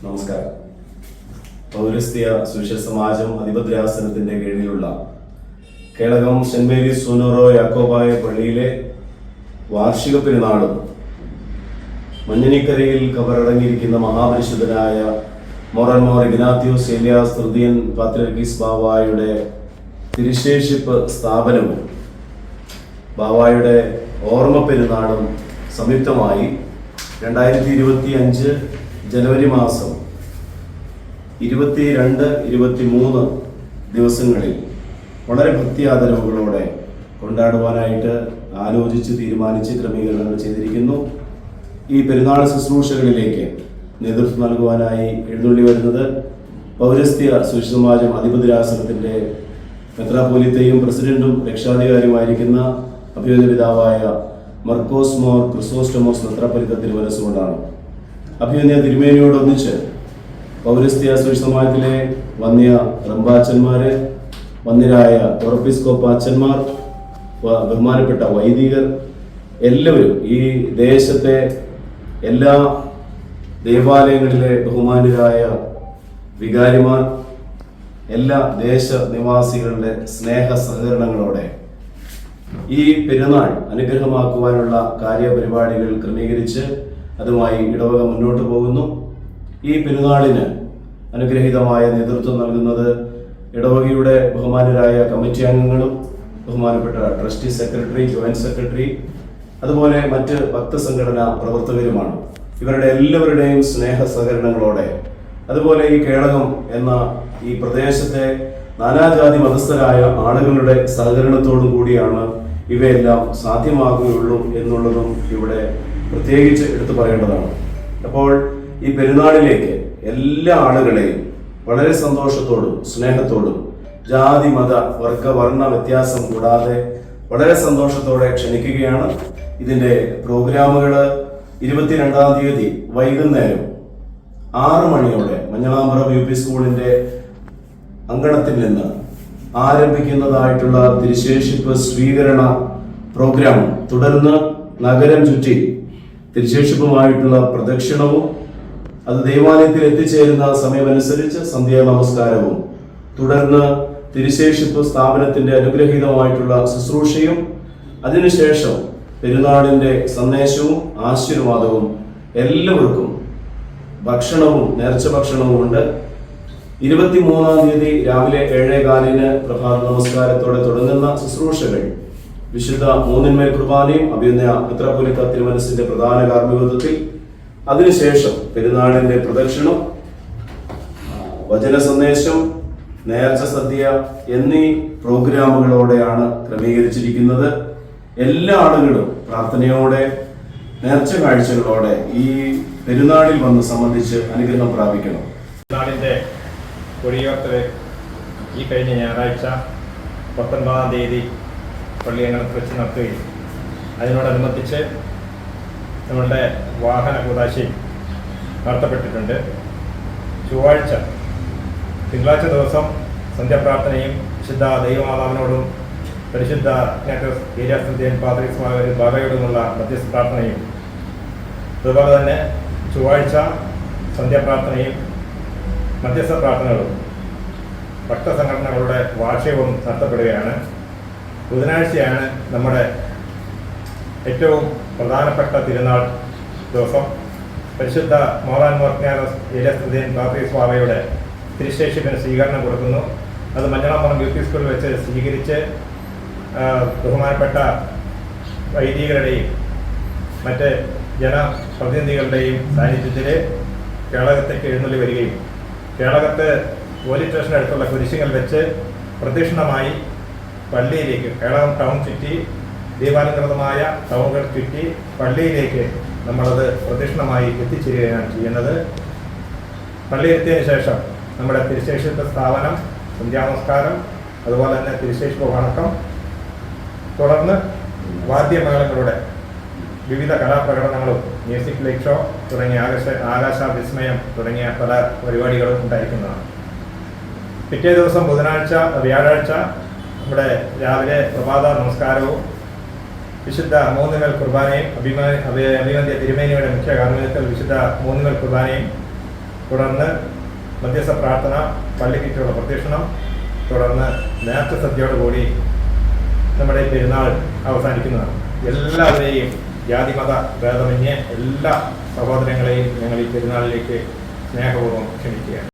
നമസ്കാരം. പൗരസ്ത്യ സുവിശേഷ സമാജം അധിപദ്രാസനത്തിന്റെ കീഴിലുള്ള കേളകം സെന്റ് മേരീസ് സൂനോറോ യാക്കോബായ പള്ളിയിലെ വാർഷിക പെരുന്നാളും മഞ്ഞനിക്കരയിൽ കബറടങ്ങിയിരിക്കുന്ന മഹാപരിശുദ്ധനായ മൊറന്മോർ മോർ ഇഗ്നാത്യോസ് ഏലിയാസ് തൃതീയൻ പാത്രികീസ് ബാവായുടെ തിരുശേഷിപ്പ് സ്ഥാപനവും ബാവായുടെ ഓർമ്മ പെരുന്നാളും സംയുക്തമായി രണ്ടായിരത്തി ഇരുപത്തി അഞ്ച് ജനുവരി മാസം ഇരുപത്തി രണ്ട് ഇരുപത്തി മൂന്ന് ദിവസങ്ങളിൽ വളരെ ഭക്തിയാദരവുകളോടെ കൊണ്ടാടുവാനായിട്ട് ആലോചിച്ച് തീരുമാനിച്ച് ക്രമീകരണങ്ങൾ ചെയ്തിരിക്കുന്നു. ഈ പെരുന്നാൾ ശുശ്രൂഷകളിലേക്ക് നേതൃത്വം നൽകുവാനായി എഴുന്നള്ളി വരുന്നത് പൗരസ്ത്യ സുശിസമാജം അധിപതിരാസനത്തിന്റെ മെത്രാപോലിത്തയും പ്രസിഡന്റും രക്ഷാധികാരിയുമായിരിക്കുന്ന അഭിയോജ പിതാവായ മർക്കോസ് മോർ ക്രിസോസ്റ്റമോസ് മെത്രാപ്പൊലിത്ത തിരുമനസ്സുകൊണ്ടാണ് അഭിയോന്യ തിരുമേനിയോടൊന്നിച്ച് പൗരസ്ത്യ സുശിസമാജത്തിലെ വന്യ റംബാച്ചന്മാര് വന്യരായ ഉറപ്പിസ്കോപ്പാച്ചന്മാർ അച്ഛന്മാർ ബഹുമാനപ്പെട്ട വൈദികർ എല്ലാവരും ഈ ദേശത്തെ എല്ലാ ദേവാലയങ്ങളിലെ ബഹുമാനരായ വികാരിമാർ എല്ലാ ദേശ നിവാസികളുടെ സ്നേഹ സഹകരണങ്ങളോടെ ഈ പെരുന്നാൾ അനുഗ്രഹമാക്കുവാനുള്ള കാര്യപരിപാടികൾ ക്രമീകരിച്ച് അതുമായി ഇടവക മുന്നോട്ട് പോകുന്നു. ഈ പെരുന്നാളിന് അനുഗ്രഹീതമായ നേതൃത്വം നൽകുന്നത് ഇടവകയുടെ ബഹുമാനരായ കമ്മിറ്റി അംഗങ്ങളും ബഹുമാനപ്പെട്ട ട്രസ്റ്റി സെക്രട്ടറി ജോയിന്റ് സെക്രട്ടറി അതുപോലെ മറ്റ് ഭക്തസംഘടനാ പ്രവർത്തകരുമാണ്. ഇവരുടെ എല്ലാവരുടെയും സ്നേഹ സഹകരണങ്ങളോടെ. അതുപോലെ ഈ കേളകം എന്ന ഈ പ്രദേശത്തെ നാനാജാതി മതസ്ഥരായ ആളുകളുടെ സഹകരണത്തോടു കൂടിയാണ് ഇവയെല്ലാം സാധ്യമാകുകയുള്ളൂ എന്നുള്ളതും ഇവിടെ പ്രത്യേകിച്ച് എടുത്തു പറയേണ്ടതാണ്. അപ്പോൾ ഈ പെരുന്നാളിലേക്ക് എല്ലാ ആളുകളെയും വളരെ സന്തോഷത്തോടും സ്നേഹത്തോടും ജാതി മത വർഗ വർണ വ്യത്യാസം കൂടാതെ വളരെ സന്തോഷത്തോടെ ക്ഷണിക്കുകയാണ്. ഇതിന്റെ പ്രോഗ്രാമുകൾ ഇരുപത്തിരണ്ടാം തീയതി വൈകുന്നേരം ആറ് മണിയോടെ മഞ്ഞളാമ്പുറം യു പി സ്കൂളിന്റെ അങ്കണത്തിൽ നിന്ന് ആരംഭിക്കുന്നതായിട്ടുള്ള തിരുശേഷിപ്പ് സ്വീകരണ പ്രോഗ്രാം തുടർന്ന് നഗരം ചുറ്റി തിരുശേഷിപ്പുമായിട്ടുള്ള പ്രദക്ഷിണവും അത് ദേവാലയത്തിൽ എത്തിച്ചേരുന്ന സമയമനുസരിച്ച് സന്ധ്യാ നമസ്കാരവും തുടർന്ന് തിരുശേഷിപ്പ് സ്ഥാപനത്തിന്റെ അനുഗ്രഹീതമായിട്ടുള്ള ശുശ്രൂഷയും അതിനുശേഷം പെരുന്നാളിന്റെ സന്ദേശവും ആശീർവാദവും എല്ലാവർക്കും ഭക്ഷണവും നേർച്ച ഭക്ഷണവും ഉണ്ട്. ഇരുപത്തിമൂന്നാം തീയതി രാവിലെ ഏഴേകാലിന് പ്രഭാത നമസ്കാരത്തോടെ തുടങ്ങുന്ന ശുശ്രൂഷകൾ വിശുദ്ധ മൂന്നിന്മേൽ കുർബാനയും അഭിനയ മിത്രപുലിത്ത തിരുമനസിന്റെ പ്രധാന കാർമ്മികത്വത്തിൽ. അതിനുശേഷം പെരുന്നാളിന്റെ പ്രദക്ഷിണം വചന സന്ദേശം നേർച്ച സദ്യ എന്നീ പ്രോഗ്രാമുകളോടെയാണ് ക്രമീകരിച്ചിരിക്കുന്നത്. എല്ലാ ആളുകളും പ്രാർത്ഥനയോടെ നേർച്ച കാഴ്ചകളോടെ ഈ പെരുന്നാളിൽ വന്ന് സംബന്ധിച്ച് അനുഗ്രഹം പ്രാപിക്കണം. പെരുന്നാളിന്റെ കൊടിയോർത്തൽ ഈ കഴിഞ്ഞ ഞായറാഴ്ച പത്തൊൻപതാം തീയതി പള്ളിയങ്കണത്ത് വെച്ച് നടത്തുകയും അതിനോടനുബന്ധിച്ച് നമ്മളുടെ വാഹന കൂതാശി നടത്തപ്പെട്ടിട്ടുണ്ട്. ചൊവ്വാഴ്ച തിങ്കളാഴ്ച ദിവസം സന്ധ്യാപ്രാർത്ഥനയും വിശുദ്ധ ദൈവമാതാവിനോടും പരിശുദ്ധ ഏരിയാസ്ഥിതിയൻ പാത്രീസ് ബാബയോടുമുള്ള മധ്യസ്ഥ പ്രാർത്ഥനയും അതുപോലെ തന്നെ ചൊവ്വാഴ്ച സന്ധ്യാപ്രാർത്ഥനയും മധ്യസ്ഥ പ്രാർത്ഥനകളും ഭക്തസംഘടനകളുടെ വാർഷികവും നടത്തപ്പെടുകയാണ്. ബുധനാഴ്ചയാണ് നമ്മുടെ ഏറ്റവും പ്രധാനപ്പെട്ട തിരുനാൾ ദിവസം. പരിശുദ്ധ മോഹൻ മോർത്തിയാനോസ് ഏലിയസ്തുതീൻ പാത്രി സ്വാമിയുടെ തിരുശേഷിപ്പിന് സ്വീകരണം കൊടുക്കുന്നു. അത് മഞ്ഞളാപ്പുറം യു പി സ്കൂളിൽ വെച്ച് സ്വീകരിച്ച് ബഹുമാനപ്പെട്ട വൈദികരുടെയും മറ്റ് ജനപ്രതിനിധികളുടെയും സാന്നിധ്യത്തിൽ കേളകത്തേക്ക് എഴുന്നള്ളി വരികയും കേളകത്ത് പോലീസ് സ്റ്റേഷനടുത്തുള്ള കുരിശുകൾ വെച്ച് പ്രദക്ഷിണമായി പള്ളിയിലേക്ക് കേരളം ടൗൺ ചുറ്റി ദീപാനുകൃതമായ ടൗണുകൾ ചുറ്റി പള്ളിയിലേക്ക് നമ്മളത് പ്രദക്ഷിണമായി എത്തിച്ചേരുകയാണ് ചെയ്യുന്നത്. പള്ളിയെത്തിയതിനു ശേഷം നമ്മുടെ തിരുശേഷിപ്പ് സ്ഥാപനം സന്ധ്യാനമസ്കാരം അതുപോലെ തന്നെ തിരുശേഷിപ്പ് വണക്കം തുടർന്ന് വാദ്യമേളങ്ങളുടെ വിവിധ കലാപ്രകടനങ്ങളും മ്യൂസിക് ലൈറ്റ് ഷോ തുടങ്ങിയ ആകാശ ആകാശ വിസ്മയം തുടങ്ങിയ പല പരിപാടികളും ഉണ്ടായിരിക്കുന്നതാണ്. പിറ്റേ ദിവസം ബുധനാഴ്ച വ്യാഴാഴ്ച നമ്മുടെ രാവിലെ പ്രഭാത നമസ്കാരവും വിശുദ്ധ മൂന്നുകൾ കുർബാനയും അഭിമാ അഭി- അഭിമന്യ തിരുമേനിയുടെ മുഖ്യ കാർമ്മികത്തിൽ വിശുദ്ധ മൂന്നുകൾ കുർബാനയും തുടർന്ന് മധ്യസ്ഥ പ്രാർത്ഥന പള്ളിക്കിറ്റുള്ള പ്രദക്ഷിണം തുടർന്ന് നേർച്ച സദ്യയോടുകൂടി നമ്മുടെ പെരുന്നാൾ അവസാനിക്കുന്നതാണ്. എല്ലാവരെയും ജാതിമത ഭേദമന്യേ എല്ലാ സഹോദരങ്ങളെയും ഞങ്ങൾ ഈ പെരുന്നാളിലേക്ക് സ്നേഹപൂർവം ക്ഷണിക്കുകയാണ്.